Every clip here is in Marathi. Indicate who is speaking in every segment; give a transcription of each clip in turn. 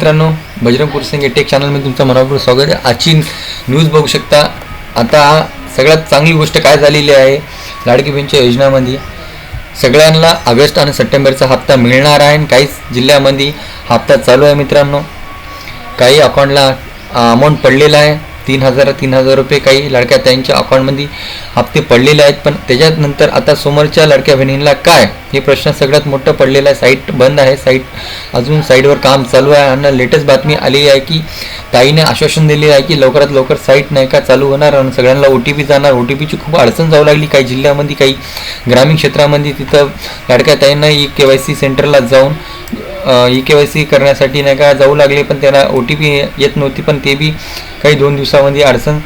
Speaker 1: मित्रांनो बजरंग कुरसिंग टेक चॅनलमध्ये तुमचं मनापूर स्वागत आहे. आजची न्यूज बघू शकता. आता सगळ्यात चांगली गोष्ट काय झालेली आहे? लाडकी बहीणच्या योजनामध्ये. सगळ्यांना ऑगस्ट आणि सप्टेंबरचा हप्ता मिळणार आहे आणि काहीच जिल्ह्यामध्ये हप्ता चालू आहे मित्रांनो. काही अकाउंटला अमाऊंट पडलेला आहे. तीन हजार तीन हजार रुपये काही लाडक्या ताईंच्या अकाउंटमध्ये हप्ते पडलेले आहेत. पण त्याच्यानंतर आता समोरच्या लाडक्या बहिणींना काय? हे प्रश्न सगळ्यात मोठं पडलेलं आहे. साईट बंद आहे. साईट अजून साईटवर काम चालू आहे. आणि लेटेस्ट बातमी आली आहे की ताईने आश्वासन दिले आहे की लवकरात लवकर साईट नाही का चालू होणार. आणि सगळ्यांना ओ टी पी जाणार. ओ टी पीची खूप अडचण जाऊ लागली. काही जिल्ह्यामध्ये काही ग्रामीण क्षेत्रामध्ये तिथं लाडक्या ताईंना ई के वाय सी सेंटरला जाऊन ई के वाय सी करण्यासाठी नाही का जाऊ लागले पण त्यांना ओ टी पी येत नव्हती पण ते बी काही दोन दिवसामध्ये अडचण.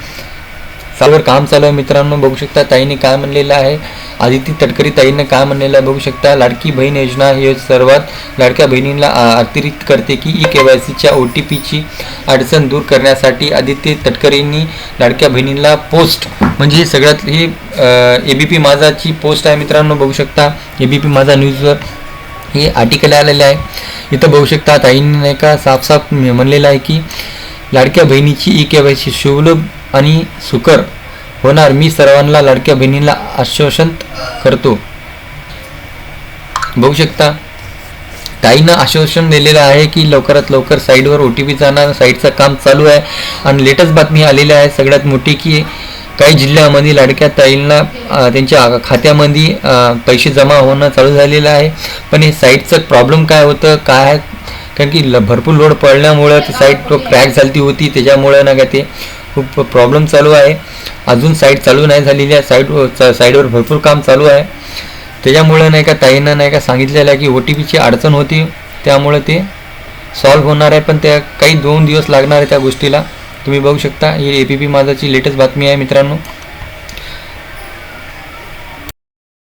Speaker 1: चालूवर काम चालू आहे मित्रांनो बघू शकता ताईने काय म्हणलेलं आहे. आदिती तटकरी ताईनं काय म्हणलेलं आहे बघू शकता. लाडकी बहीण योजना हे सर्वात लाडक्या बहिणींना अतिरिक्त करते की ई के वाय सीच्या ओ टी पीची अडचण दूर करण्यासाठी आदित्य तटकरेंनी लाडक्या बहिणींना पोस्ट म्हणजे हे सगळ्यात ही ए बी पी माझाची पोस्ट आहे मित्रांनो बघू शकता. ए बी पी माझा न्यूजवर हे आर्टिकल आलेलं आहे. इथं बघू शकता ताईंनी नाही का साफ साफ म्हणलेलं आहे की लाडक्या बहिणीची ई के शुभलभ सुलभ आणि सुकर होणार. मी सर्वांना लाडक्या बहिणीला आश्वासन करतो. बघू शकता ताईनं आश्वासन दिलेलं आहे की लवकरात लवकर साईडवर ओ टी पी जाणार. साईडचं काम चालू आहे. आणि लेटेस्ट बातमी आलेली आहे सगळ्यात मोठी की काही जिल्ह्यामध्ये लाडक्या ताईंना त्यांच्या खात्यामध्ये पैसे जमा होणं चालू झालेलं आहे. पण हे साईटचं प्रॉब्लेम काय होतं काय आहे? कारण की ल- भरपूर लोड पडल्यामुळं ती साईट क्रॅक झाली होती त्याच्यामुळं ना का ते खूप प्रॉब्लेम चालू आहे. अजून साईट चालू नाही झालेली आहे साईट साईडवर भरपूर काम चालू आहे. त्याच्यामुळं नाही का ताईंना नाही का सांगितलेलं आहे की ओ टी पीची अडचण होती त्यामुळं ते सॉल्व्ह होणार आहे. पण त्या काही दोन दिवस लागणार आहे त्या गोष्टीला. तुम्ही बघू शकता ही ए पी पी माझाची लेटेस्ट बातमी आहे मित्रांनो.